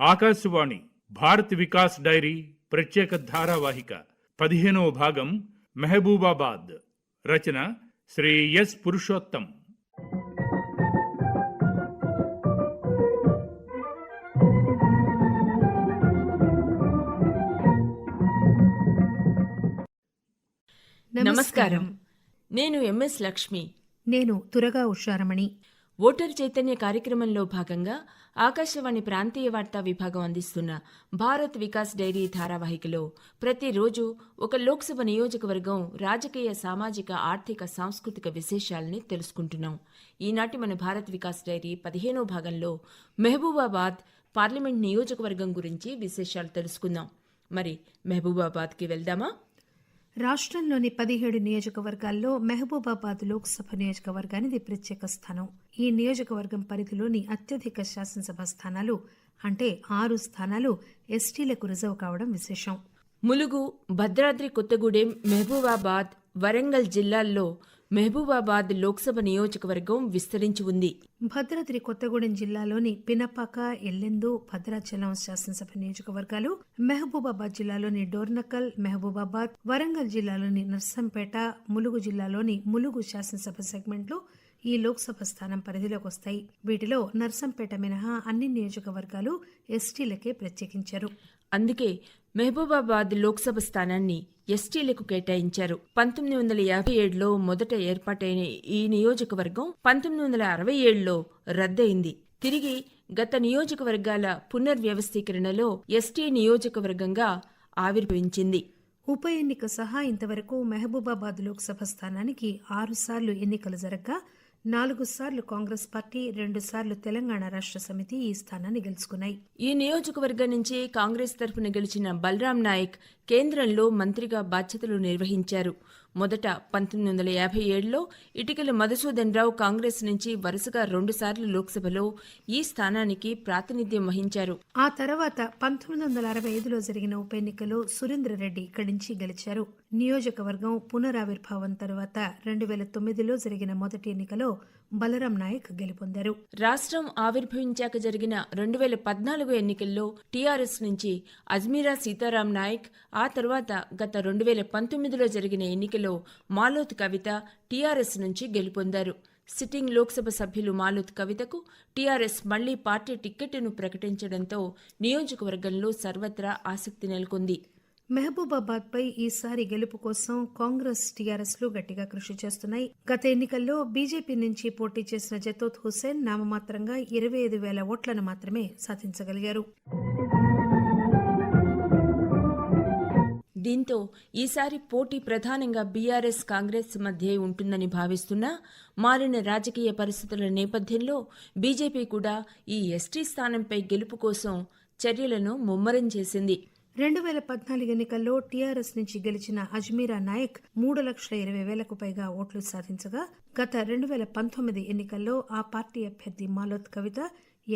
Akashvani Bharat Vikas dairy ప్రత్యేక ధారావాహిక పదిహేనవ భాగం మెహబూబాబాద్. రచన శ్రీ ఎస్ పురుషోత్తం. నమస్కారం. నేను ఎంఎస్ లక్ష్మి. నేను తురగా ఉషారమణి. ఓటర్ చైతన్య కార్యక్రమంలో భాగంగా ఆకాశవాణి ప్రాంతీయ వార్తా విభాగం అందిస్తున్న భారత్ వికాస్ డైరీ ధారావాహికలో ప్రతిరోజు ఒక లోక్సభ నియోజకవర్గం రాజకీయ సామాజిక ఆర్థిక సాంస్కృతిక విశేషాలని తెలుసుకుంటున్నాం. ఈనాటి మన భారత్ వికాస్ డైరీ పదిహేనో భాగంలో మెహబూబాబాద్ పార్లమెంట్ నియోజకవర్గం గురించి విశేషాలు తెలుసుకుందాం. మరి మెహబూబాబాద్కి వెళ్దామా? రాష్ట్రంలోని పదిహేడు నియోజకవర్గాల్లో మహబూబాబాద్ లోక్సభ నియోజకవర్గానిది ప్రత్యేక స్థానం. ఈ నియోజకవర్గం పరిధిలోని అత్యధిక శాసనసభ స్థానాలు అంటే ఆరు స్థానాలు ఎస్టీలకు రిజర్వ్ కావడం విశేషం. ములుగు భద్రాద్రి కొత్తగూడెం మహబూబాబాద్ వరంగల్ జిల్లాల్లో మహబూబాబాద్ లోక్సభ నియోజకవర్గం విస్తరించి ఉంది. భద్రాద్రి కొత్తగూడెం జిల్లాలోని పినపాక ఎల్లెందు భద్రాచలం శాసనసభ నియోజకవర్గాలు మహబూబాబాద్ జిల్లాలోని డోర్నకల్ మహబూబాబాద్ వరంగల్ జిల్లాలోని నర్సంపేట ములుగు జిల్లాలోని ములుగు శాసనసభ సెగ్మెంట్లు ఈ లోక్సభ స్థానం పరిధిలోకి వస్తాయి. వీటిలో నర్సంపేట మినహా అన్ని నియోజకవర్గాలు ఎస్టీలకే ప్రత్యేకించారు. అందుకే మహబూబాబాద్ లోక్సభ స్థానాన్ని ఎస్టీలకు కేటాయించారు. పంతొమ్మిది వందల యాభై ఏడులో మొదట ఏర్పాటైన ఈ నియోజకవర్గం పంతొమ్మిది వందల అరవై ఏడులో రద్దయింది. తిరిగి గత నియోజకవర్గాల పునర్వ్యవస్థీకరణలో ఎస్టీ నియోజకవర్గంగా ఆవిర్భవించింది. ఉప ఎన్నిక సహా ఇంతవరకు మహబూబాబాద్ లోక్సభ స్థానానికి ఆరు సార్లు ఎన్నికలు జరగ్గా నాలుగు సార్లు కాంగ్రెస్ పార్టీ రెండు సార్లు తెలంగాణ రాష్ట్ర సమితి ఈ స్థానాన్ని గెలుచుకున్నాయి. ఈ నియోజకవర్గం నుంచి కాంగ్రెస్ తరఫున గెలిచిన బలరాం నాయక్ కేంద్రంలో మంత్రిగా బాధ్యతలు నిర్వహించారు. మొదట పంతొమ్మిది వందల యాభై ఏడులో ఇటికల మధుసూదన్ రావు కాంగ్రెస్ నుంచి వరుసగా రెండుసార్లు లోక్సభలో ఈ స్థానానికి ప్రాతినిధ్యం వహించారు. ఆ తర్వాత పంతొమ్మిది వందల అరవై ఐదులో జరిగిన ఉప ఎన్నికలో సురేంద్రరెడ్డి ఇక్కడి నుంచి గెలిచారు. నియోజకవర్గం పునరావిర్భావం తర్వాత రెండు వేల తొమ్మిదిలో జరిగిన మొదటి ఎన్నికలో బలరాం నాయక్ గెలుపొందారు. రాష్ట్రం ఆవిర్భవించాక జరిగిన రెండు వేల పద్నాలుగు ఎన్నికల్లో టీఆర్ఎస్ నుంచి అజ్మీరా సీతారాం నాయక్ ఆ తర్వాత గత రెండు వేల పంతొమ్మిదిలో జరిగిన ఎన్నికలో మాలోత్ కవిత టీఆర్ఎస్ నుంచి గెలుపొందారు. సిట్టింగ్ లోక్సభ సభ్యులు మాలోత్ కవితకు టీఆర్ఎస్ మళ్ళీ పార్టీ టిక్కెట్ను ప్రకటించడంతో నియోజకవర్గంలో సర్వత్రా ఆసక్తి నెలకొంది. మహబూబాబాద్పై ఈసారి గెలుపు కోసం కాంగ్రెస్ టీఆర్ఎస్లు గట్టిగా కృషి చేస్తున్నాయి. గత ఎన్నికల్లో బీజేపీ నుంచి పోటీ చేసిన జతోత్ హుసేన్ నామమాత్రంగా ఇరవై ఐదు వేల ఓట్లను మాత్రమే సాధించగలిగారు. దీంతో ఈసారి పోటీ ప్రధానంగా బీఆర్ఎస్ కాంగ్రెస్ మధ్య ఉంటుందని భావిస్తున్నా మారిన రాజకీయ పరిస్థితుల నేపథ్యంలో బీజేపీ కూడా ఈ ఎస్టీ స్థానంపై గెలుపు కోసం చర్యలను ముమ్మరం చేసింది. రెండు వేల పద్నాలుగు ఎన్నికల్లో టీఆర్ఎస్ నుంచి గెలిచిన అజ్మీరా నాయక్ మూడు లక్షల ఇరవై వేలకు పైగా ఓట్లు సాధించగా గత రెండు వేల పంతొమ్మిది ఎన్నికల్లో ఆ పార్టీ అభ్యర్థి మాలోత్ కవిత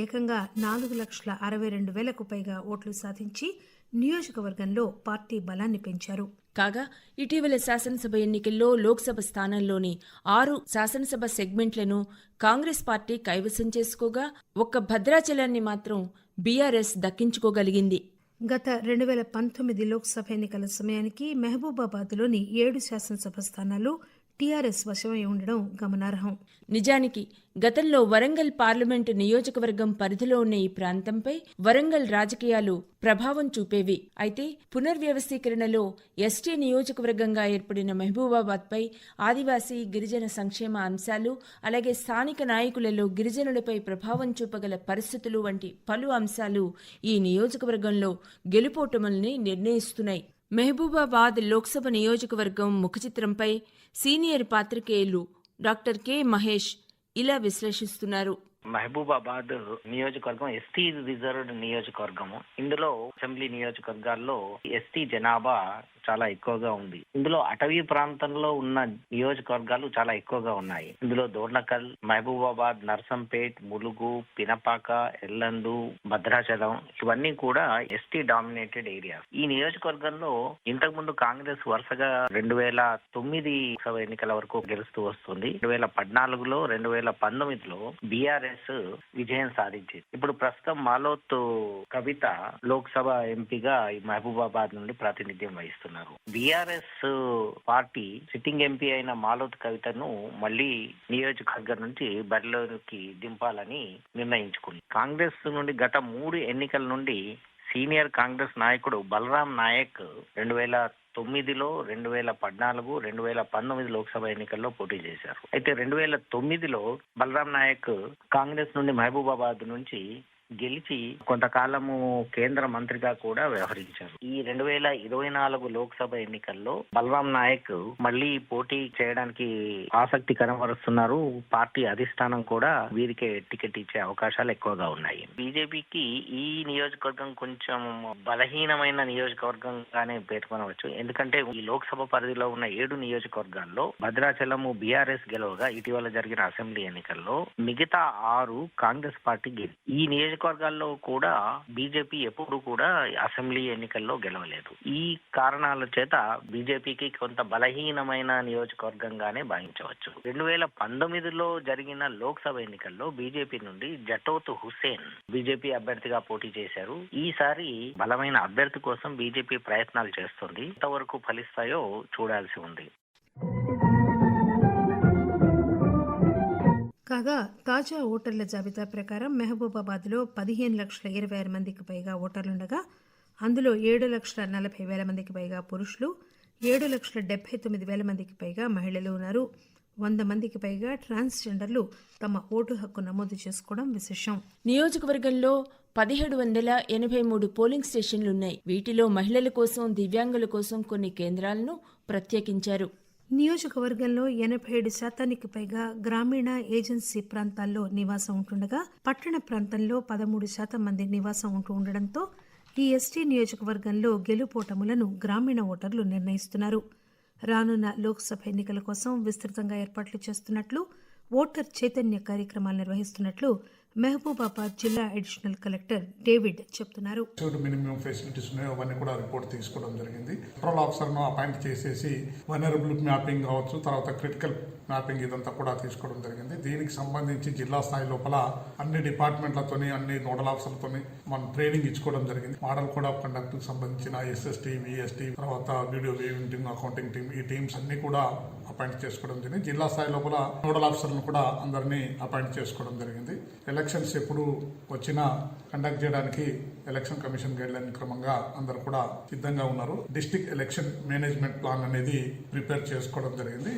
ఏకంగా నాలుగు లక్షల అరవై రెండు వేలకు పైగా ఓట్లు సాధించి నియోజకవర్గంలో పార్టీ బలాన్ని పెంచారు. కాగా ఇటీవల శాసనసభ ఎన్నికల్లో లోక్సభ స్థానంలోని ఆరు శాసనసభ సెగ్మెంట్లను కాంగ్రెస్ పార్టీ కైవసం చేసుకోగా ఒక్క భద్రాచలాన్ని మాత్రం బీఆర్ఎస్ దక్కించుకోగలిగింది. గత రెండు వేల పంతొమ్మిది లోక్సభ ఎన్నికల సమయానికి మహబూబాబాద్లోని ఏడు శాసనసభ స్థానాలు టీఆర్ఎస్ వశమై ఉండడం గమనార్హం. నిజానికి గతంలో వరంగల్ పార్లమెంటు నియోజకవర్గం పరిధిలో ఉన్న ఈ ప్రాంతంపై వరంగల్ రాజకీయాలు ప్రభావం చూపేవి. అయితే పునర్వ్యవస్థీకరణలో ఎస్టీ నియోజకవర్గంగా ఏర్పడిన మహబూబాబాద్పై ఆదివాసీ గిరిజన సంక్షేమ అంశాలు అలాగే స్థానిక నాయకులలో గిరిజనులపై ప్రభావం చూపగల పరిస్థితులు వంటి పలు అంశాలు ఈ నియోజకవర్గంలో గెలుపోటముల్ని నిర్ణయిస్తున్నాయి. మహబూబాబాద్ లోక్సభ నియోజకవర్గం ముఖచిత్రంపై సీనియర్ పాత్రికేయులు డాక్టర్ కె మహేష్ ఇలా విశ్లేషిస్తున్నారు. మహబూబాబాద్ నియోజకవర్గం ఎస్టీ రిజర్వ్డ్ నియోజకవర్గము. ఇందులో అసెంబ్లీ నియోజకవర్గాల్లో ఎస్టీ జనాభా చాలా ఎక్కువగా ఉంది. ఇందులో అటవీ ప్రాంతంలో ఉన్న నియోజకవర్గాలు చాలా ఎక్కువగా ఉన్నాయి. ఇందులో దోర్నకల్ మహబూబాబాద్ నర్సంపేట్ ములుగు పినపాక ఎల్లందు భద్రాచలం ఇవన్నీ కూడా ఎస్టీ డామినేటెడ్ ఏరియాస్. ఈ నియోజకవర్గంలో ఇంతకు ముందు కాంగ్రెస్ వరుసగా రెండు వేల తొమ్మిది లోక్సభ ఎన్నికల వరకు గెలుస్తూ వస్తుంది. రెండు వేల పద్నాలుగులో రెండు వేల పంతొమ్మిదిలో బీఆర్ఎస్ విజయం సాధించింది. ఇప్పుడు ప్రస్తుతం మాలోత్ కవిత లోక్సభ ఎంపీగా ఈ మహబూబాబాద్ నుండి ప్రాతినిధ్యం వహిస్తున్నారు. బీఆర్ఎస్ పార్టీ సిట్టింగ్ ఎంపీ అయిన మాలోత్ కవితను మళ్ళీ నియోజకవర్గం నుంచి బరిలోకి దింపాలని నిర్ణయించుకుంది. కాంగ్రెస్ నుండి గత మూడు ఎన్నికల నుండి సీనియర్ కాంగ్రెస్ నాయకుడు బలరాం నాయక్ రెండు వేల తొమ్మిదిలో రెండు వేల పద్నాలుగు రెండు వేల పంతొమ్మిది లోక్సభ ఎన్నికల్లో పోటీ చేశారు. అయితే రెండు వేల తొమ్మిదిలో బలరాం నాయక్ కాంగ్రెస్ నుండి మహబూబాబాద్ నుంచి గెలిచి కొంతకాలము కేంద్ర మంత్రిగా కూడా వ్యవహరించారు. ఈ రెండు వేల ఇరవై నాలుగు లోక్సభ ఎన్నికల్లో బలరాం నాయక్ మళ్ళీ పోటీ చేయడానికి ఆసక్తి కనబరుస్తున్నారు. పార్టీ అధిష్టానం కూడా వీరికే టికెట్ ఇచ్చే అవకాశాలు ఎక్కువగా ఉన్నాయి. బీజేపీకి ఈ నియోజకవర్గం కొంచెం బలహీనమైన నియోజకవర్గంగానే పేర్కొనవచ్చు. ఎందుకంటే ఈ లోక్సభ పరిధిలో ఉన్న ఏడు నియోజకవర్గాల్లో భద్రాచలము బీఆర్ఎస్ గెలవగా ఇటీవల జరిగిన అసెంబ్లీ ఎన్నికల్లో మిగతా ఆరు కాంగ్రెస్ పార్టీ గెలి ఈ నియోజకవర్గాల్లో కూడా బీజేపీ ఎప్పుడు కూడా అసెంబ్లీ ఎన్నికల్లో గెలవలేదు. ఈ కారణాల చేత బీజేపీకి కొంత బలహీనమైన నియోజకవర్గంగానే భావించవచ్చు. రెండు వేల పంతొమ్మిదిలో జరిగిన లోక్సభ ఎన్నికల్లో బీజేపీ నుండి జటోత్ హుసేన్ బీజేపీ అభ్యర్థిగా పోటీ చేశారు. ఈసారి బలమైన అభ్యర్థి కోసం బీజేపీ ప్రయత్నాలు చేస్తుంది. ఎంతవరకు ఫలిస్తాయో చూడాల్సి ఉంది. కాగా తాజా ఓటర్ల జాబితా ప్రకారం మహబూబాబాద్లో పదిహేను లక్షల ఇరవై ఆరు మందికి పైగా ఓటర్లుండగా అందులో ఏడు లక్షల నలభై వేల మందికి పైగా పురుషులు ఏడు లక్షల డెబ్బై తొమ్మిది వేల మందికి పైగా మహిళలు ఉన్నారు. వంద మందికి పైగా ట్రాన్స్జెండర్లు తమ ఓటు హక్కు నమోదు చేసుకోవడం విశేషం. నియోజకవర్గంలో పదిహేడు వందల ఎనభై మూడు పోలింగ్ స్టేషన్లున్నాయి. వీటిలో మహిళల కోసం దివ్యాంగుల కోసం కొన్ని కేంద్రాలను ప్రత్యేకించారు. నియోజకవర్గంలో ఎనభై ఏడు శాతానికి పైగా గ్రామీణ ఏజెన్సీ ప్రాంతాల్లో నివాసం ఉంటుండగా పట్టణ ప్రాంతంలో పదమూడు శాతం మంది నివాసం ఉంటూ ఉండడంతో ఈ ఎస్టీ నియోజకవర్గంలో గెలుపోటములను గ్రామీణ ఓటర్లు నిర్ణయిస్తున్నారు. రానున్న లోక్సభ ఎన్నికల కోసం విస్తృతంగా ఏర్పాట్లు చేస్తున్నట్లు ఓటర్ చైతన్య కార్యక్రమాలు నిర్వహిస్తున్నట్లు మహబూబాబాద్ జిల్లా అడిషనల్ కలెక్టర్ డేవిడ్ చెప్తున్నారు. మినిమం ఫెసిలిటీస్ ఉన్నాయో. అవన్నీ కూడా రిపోర్ట్ తీసుకోవడం జరిగింది. పెట్రోల్ ఆఫీసర్ను అపాయింట్ చేసేసి వనరబుల్ మ్యాపింగ్ కావచ్చు తర్వాత క్రిటికల్ మ్యాపింగ్ ఇదంతా కూడా తీసుకోవడం జరిగింది. దీనికి సంబంధించి జిల్లా స్థాయి లోపల అన్ని డిపార్ట్మెంట్లతోని అన్ని నోడల్ ఆఫీసర్లతోని మనం ట్రైనింగ్ ఇచ్చుకోవడం జరిగింది. మోడల్ కోడ్ ఆఫ్ కండక్ట్ సంబంధించిన ఎస్ఎస్టీ విఎస్టీ తర్వాత video viewing team accounting team ఈ టీమ్స్ అన్ని కూడా అపాయింట్ చేసుకోవడం జరిగింది. జిల్లా స్థాయి లోపల నోడల్ ఆఫీసర్లను కూడా అందరినీ అపాయింట్ చేసుకోవడం జరిగింది. ఎలక్షన్స్ ఎప్పుడు వచ్చినా కండక్ట్ చేయడానికి ఎలక్షన్ కమిషన్ గైడ్ లైన్ క్రమంగా అందరు కూడా సిద్ధంగా ఉన్నారు. డిస్టిక్ ఎలక్షన్ మేనేజ్మెంట్ ప్లాన్ అనేది ప్రిపేర్ చేసుకోవడం జరిగింది.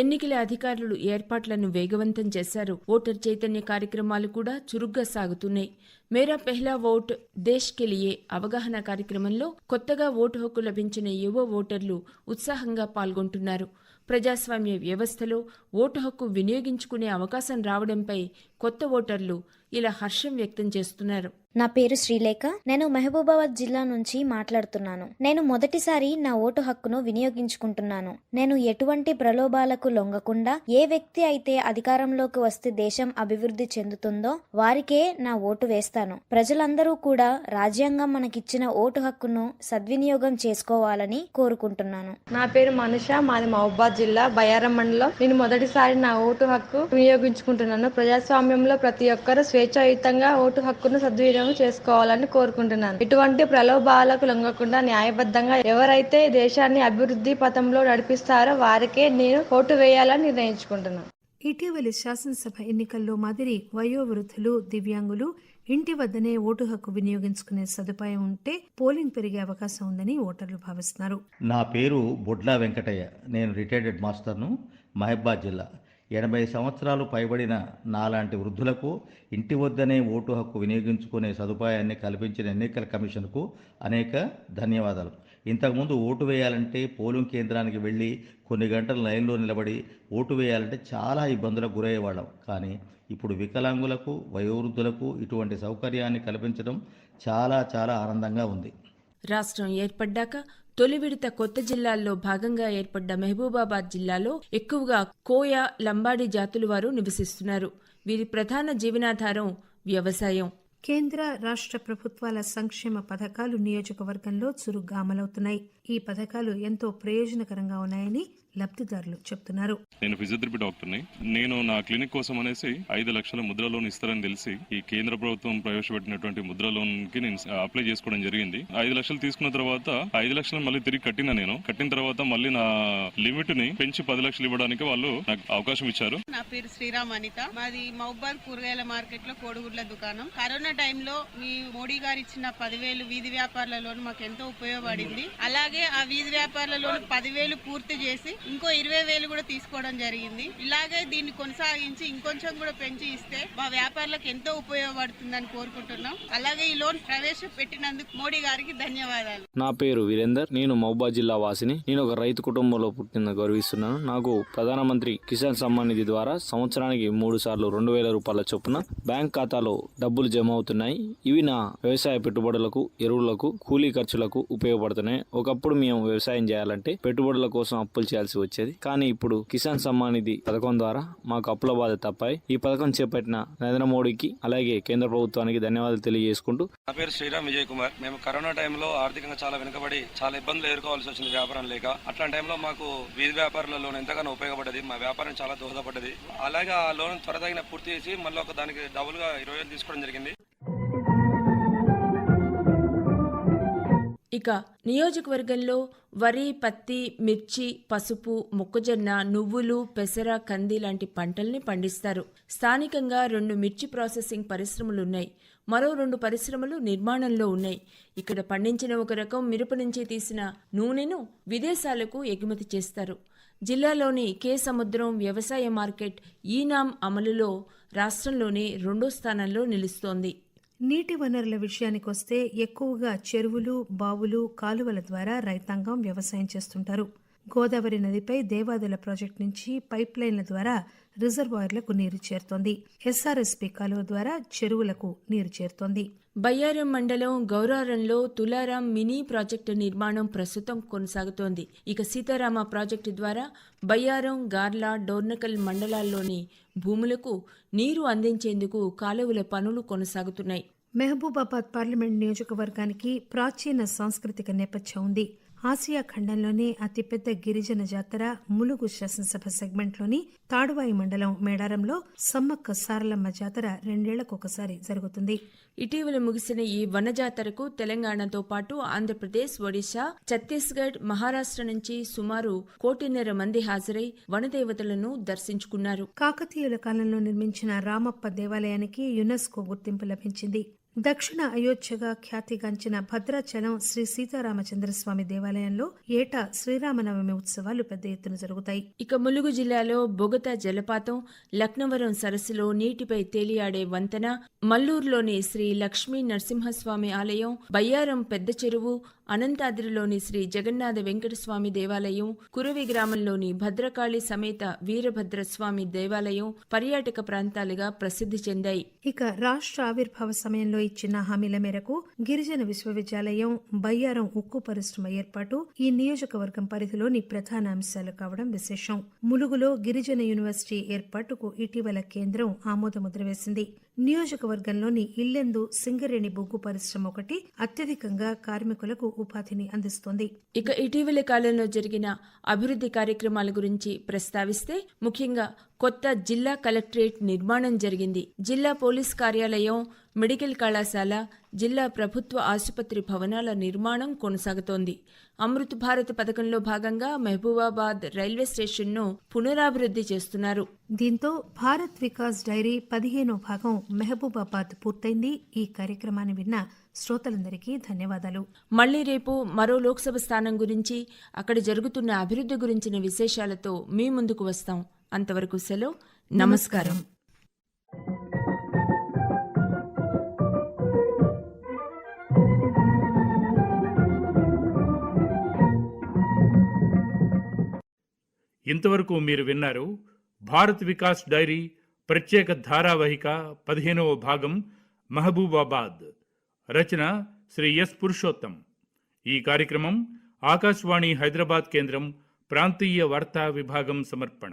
ఎన్నికల అధికారులు ఏర్పాట్లను వేగవంతం చేశారు. ఓటర్ చైతన్య కార్యక్రమాలు కూడా చురుగ్గా సాగుతున్నాయి. మేరా పెహ్లా ఓట్ దేశ్ కెలియే అవగాహన కార్యక్రమంలో కొత్తగా ఓటు హక్కు లభించిన యువ ఓటర్లు ఉత్సాహంగా పాల్గొంటున్నారు. ప్రజాస్వామ్య వ్యవస్థలో ఓటు హక్కు వినియోగించుకునే అవకాశం రావడంపై కొత్త ఓటర్లు ఇలా హర్షం వ్యక్తం చేస్తున్నారు. నా పేరు శ్రీలేఖ. నేను మహబూబాబాద్ జిల్లా నుంచి మాట్లాడుతున్నాను. నేను మొదటిసారి నా ఓటు హక్కును వినియోగించుకుంటున్నాను. నేను ఎటువంటి ప్రలోభాలకు లొంగకుండా ఏ వ్యక్తి అయితే అధికారంలోకి వస్తే దేశం అభివృద్ధి చెందుతుందో వారికే నా ఓటు వేస్తాను. ప్రజలందరూ కూడా రాజ్యాంగం మనకిచ్చిన ఓటు హక్కును సద్వినియోగం చేసుకోవాలని కోరుకుంటున్నాను. నా పేరు మనుష. మాది మహబాద్ జిల్లా బయారం మండలం. నేను మొదటిసారి నా ఓటు హక్కు వినియోగించుకుంటున్నాను. ప్రజాస్వామ్యంలో ప్రతి ఒక్కరూ స్వేచ్ఛాయుతంగా ఓటు హక్కును సద్వినియోగం చేసుకోవాలని కోరుకుంటున్నాను. ఎటువంటి ప్రలోభాలకు లొంగకుండా న్యాయబద్ధంగా ఎవరైతే దేశాన్ని అభివృద్ధి పథంలో నడిపిస్తారో వారికే నేను ఓటు వేయాలని నిర్ణయించుకుంటున్నాను. ఇటీవలి శాసనసభ ఎన్నికల్లో మాదిరి వయోవృద్ధులు దివ్యాంగులు ఇంటి వద్దనే ఓటు హక్కు వినియోగించుకునే సదుపాయం ఉంటే పోలింగ్ పెరిగే అవకాశం ఉందని ఓటర్లు భావిస్తున్నారు. నా పేరు బొడ్లా వెంకటయ్య. నేను రిటైర్డ్ మాస్టర్ను మహబాద్ జిల్లా. ఎనభై సంవత్సరాలు పైబడిన నాలాంటి వృద్ధులకు ఇంటి వద్దనే ఓటు హక్కు వినియోగించుకునే సదుపాయాన్ని కల్పించిన ఎన్నికల కమిషన్కు అనేక ధన్యవాదాలు. ఇంతకుముందు ఓటు వేయాలంటే పోలింగ్ కేంద్రానికి వెళ్ళి కొన్ని గంటల లైన్లో నిలబడి ఓటు వేయాలంటే చాలా ఇబ్బందులకు గురయ్యేవాళ్ళం. కానీ ఇప్పుడు వికలాంగులకు వయోవృద్ధులకు ఇటువంటి సౌకర్యాన్ని కల్పించడం చాలా చాలా ఆనందంగా ఉంది. రాష్ట్రం ఏర్పడ్డాక తొలి విడత కొత్త జిల్లాల్లో భాగంగా ఏర్పడ్డ మహబూబాబాద్ జిల్లాలో ఎక్కువగా కోయ లంబాడి జాతుల వారు నివసిస్తున్నారు. వీరి ప్రధాన జీవనాధారం వ్యవసాయం. కేంద్ర రాష్ట్ర ప్రభుత్వాల సంక్షేమ పథకాలు నియోజకవర్గంలో చురుగ్గా అమలవుతున్నాయి. ఈ పథకాలు ఎంతో ప్రయోజనకరంగా ఉన్నాయని లబ్ధిదారులు చెబుతున్నారు నేను ఫిజియోథెరపీ డాక్టర్ని. నేను నా క్లినిక్ కోసం అనేసి ఐదు లక్షల ముద్ర లోన్ ఇస్తారని తెలిసి ఈ కేంద్ర ప్రభుత్వం ప్రవేశపెట్టినటువంటి ముద్ర లోన్కి నేను అప్లై చేసుకోవడం జరిగింది. ఐదు లక్షలు తీసుకున్న తర్వాత ఐదు లక్షలు మళ్ళీ తిరిగి కట్టిన నేను. కట్టిన తర్వాత మళ్ళీ నా లిమిట్ని పెంచి పది లక్షలు ఇవ్వడానికి వాళ్ళు నాకు అవకాశం ఇచ్చారు. నా పేరు శ్రీరామ్ అనిత. మాది మౌబాద్ కూరగాయల మార్కెట్లో కోడిగుడ్ల దుకాణం. కరోనా టైంలో మీ మోడీ గారు ఇచ్చిన పదివేలు వీధి వ్యాపారుల లోన్ మాకు ఎంతో ఉపయోగపడింది. అలాగే ఆ వీధి వ్యాపారుల లోన్ పదివేలు పూర్తి చేసి ఇంకో ఇరవై వేలు కూడా తీసుకోవడం జరిగింది. ఇలాగే దీన్ని కొనసాగించి ఇంకొంచెం కూడా పెంచి ఇస్తే మా వ్యాపారులకు ఎంతో ఉపయోగపడుతుందని కోరుకుంటున్నాం. అలాగే ఈ లోన్ ప్రవేశపెట్టినందుకు మోడీ గారికి ధన్యవాదాలు. నా పేరు వీరేందర్. నేను మహబా జిల్లా వాసిని. నేను ఒక రైతు కుటుంబంలో పుట్టిన గౌరవిస్తున్నాను. నాకు ప్రధానమంత్రి కిసాన్ సమ్మాన్ నిధి ద్వారా సంవత్సరానికి మూడు సార్లు రెండు వేల రూపాయల చొప్పున బ్యాంక్ ఖాతాలో డబ్బులు జమ అవుతున్నాయి. ఇవి నా వ్యవసాయ పెట్టుబడులకు ఎరువులకు కూలీ ఖర్చులకు ఉపయోగపడుతున్నాయి. ఒకప్పుడు మేము వ్యవసాయం చేయాలంటే పెట్టుబడుల కోసం అప్పులు చేయాల్సి వచ్చేది. కానీ ఇప్పుడు కిసాన్ సమ్మాన్ నిధి పథకం ద్వారా మాకు అప్పుల బాధ తప్పాయి. ఈ పథకం చేపట్టిన నరేంద్ర మోడీకి అలాగే కేంద్ర ప్రభుత్వానికి ధన్యవాదాలు తెలియజేసుకుంటూ నా పేరు శ్రీరామ్ విజయ్ కుమార్. మేము కరోనా టైంలో ఆర్థికంగా చాలా వెనుకబడి చాలా ఇబ్బందులు ఎదుర్కోవాల్సి వచ్చింది వ్యాపారం లేక. అట్లాంటి టైంలో మాకు వీధి వ్యాపారుల లోన్ ఎంతగానో ఉపయోగపడ్డది. మా వ్యాపారం చాలా దోహదపడ్డది. అలాగే ఆ లోన్ త్వరదగిన పూర్తి చేసి మళ్ళీ ఒక దానికి డబుల్గా ఇరవై వేలు తీసుకోవడం జరిగింది. ఇక నియోజకవర్గంలో వరి పత్తి మిర్చి పసుపు మొక్కజొన్న నువ్వులు పెసర కంది లాంటి పంటల్ని పండిస్తారు. స్థానికంగా రెండు మిర్చి ప్రాసెసింగ్ పరిశ్రమలున్నాయి. మరో రెండు పరిశ్రమలు నిర్మాణంలో ఉన్నాయి. ఇక్కడ పండించిన ఒక రకం మిరప నుంచి తీసిన నూనెను విదేశాలకు ఎగుమతి చేస్తారు. జిల్లాలోని కే సముద్రం వ్యవసాయ మార్కెట్ ఈనాం అమలులో రాష్ట్రంలోనే రెండో స్థానంలో నిలుస్తోంది. నీటి వనరుల విషయానికొస్తే ఎక్కువగా చెరువులు బావులు కాలువల ద్వారా రైతాంగం వ్యవసాయం చేస్తుంటారు. గోదావరి నదిపై దేవాదుల ప్రాజెక్టు నుంచి పైప్ లైన్ల ద్వారా రిజర్వాయర్లకు నీరు చేరుతోంది. ఎస్ఆర్ఎస్పీ కాలువ ద్వారా చెరువులకు నీరు చేరుతోంది. బయ్యారం మండలం గౌరారంలో తులారాం మినీ ప్రాజెక్టు నిర్మాణం ప్రస్తుతం కొనసాగుతోంది. ఇక సీతారామ ప్రాజెక్టు ద్వారా బయ్యారం గార్లా డోర్నకల్ మండలాల్లోని భూములకు నీరు అందించేందుకు కాలువల పనులు కొనసాగుతున్నాయి. మహబూబాబాద్ పార్లమెంట్ నియోజకవర్గానికి ప్రాచీన సాంస్కృతిక నేపథ్యం ఉంది. ఆసియా ఖండంలోనే అతిపెద్ద గిరిజన జాతర ములుగు శాసనసభ సెగ్మెంట్లోని తాడువాయి మండలం మేడారంలో సమ్మక్క సారలమ్మ జాతర రెండేళ్ళకొకసారి జరుగుతుంది. ఇటీవల ముగిసిన ఈ వన జాతరకు తెలంగాణతో పాటు ఆంధ్రప్రదేశ్ ఒడిశా ఛత్తీస్గఢ్ మహారాష్ట్ర నుంచి సుమారు కోటిన్నర మంది హాజరై వనదేవతలను దర్శించుకున్నారు. కాకతీయుల కాలంలో నిర్మించిన రామప్ప దేవాలయానికి యునెస్కో గుర్తింపు లభించింది. దక్షిణ అయోధ్యగా ఖ్యాతిగాంచిన భద్రాచలం శ్రీ సీతారామచంద్రస్వామి దేవాలయంలో ఏటా శ్రీరామనవమి ఉత్సవాలు పెద్ద ఎత్తున జరుగుతాయి. ఇక ములుగు జిల్లాలో బొగతా జలపాతం లక్నవరం సరస్సులో నీటిపై తేలియాడే వంతెన మల్లూరులోని శ్రీ లక్ష్మీ నరసింహస్వామి ఆలయం బయ్యారం పెద్ద చెరువు అనంతాద్రిలోని శ్రీ జగన్నాథ వెంకటస్వామి దేవాలయం కురవి గ్రామంలోని భద్రకాళి సమేత వీరభద్రస్వామి దేవాలయం పర్యాటక ప్రాంతాలుగా ప్రసిద్ధి చెందాయి. ఇక రాష్ట్ర ఆవిర్భావ సమయంలో ఇచ్చిన హామీల మేరకు గిరిజన విశ్వవిద్యాలయం బయ్యారం ఉక్కు పరిశ్రమ ఏర్పాటు ఈ నియోజకవర్గం పరిధిలోని ప్రధాన అంశాలు కావడం విశేషం. ములుగులో గిరిజన యూనివర్సిటీ ఏర్పాటుకు ఇటీవల కేంద్రం ఆమోదముద్ర వేసింది. నియోజకవర్గంలోని ఇల్లెందు సింగరేణి బొగ్గు పరిశ్రమ ఒకటి అత్యధికంగా కార్మికులకు ఉపాధిని అందిస్తోంది. ఇక ఇటీవల కాలంలో జరిగిన అభివృద్ధి కార్యక్రమాల గురించి ప్రస్తావిస్తే ముఖ్యంగా కొత్త జిల్లా కలెక్టరేట్ నిర్మాణం జరిగింది. జిల్లా పోలీస్ కార్యాలయం మెడికల్ కళాశాల జిల్లా ప్రభుత్వ ఆసుపత్రి భవనాల నిర్మాణం కొనసాగుతోంది. అమృత్ భారత్ పథకంలో భాగంగా మహబూబాబాద్ రైల్వే స్టేషన్ను పునరాభివృద్ధి చేస్తున్నారు. దీంతో భారత్ వికాస్ డైరీ పదిహేనో భాగం మెహబూబాబాద్ పూర్తయింది. ఈ కార్యక్రమాన్ని విన్న శ్రోతలందరికీ ధన్యవాదాలు. మళ్ళీ రేపు మరో లోక్సభ స్థానం గురించి అక్కడ జరుగుతున్న అభివృద్ధి గురించిన విశేషాలతో మీ ముందుకు వస్తాం. అంతవరకు సెలవు. నమస్కారం. ఇంతవరకు మీరు విన్నారు భారత్ వికాస్ డైరీ ప్రత్యేక ధారావాహిక పదిహేనవ భాగం మహబూబాబాద్. రచన శ్రీ ఎస్ పురుషోత్తం. ఈ కార్యక్రమం ఆకాశవాణి హైదరాబాద్ కేంద్రం ప్రాంతీయ వార్తా విభాగం సమర్పణ.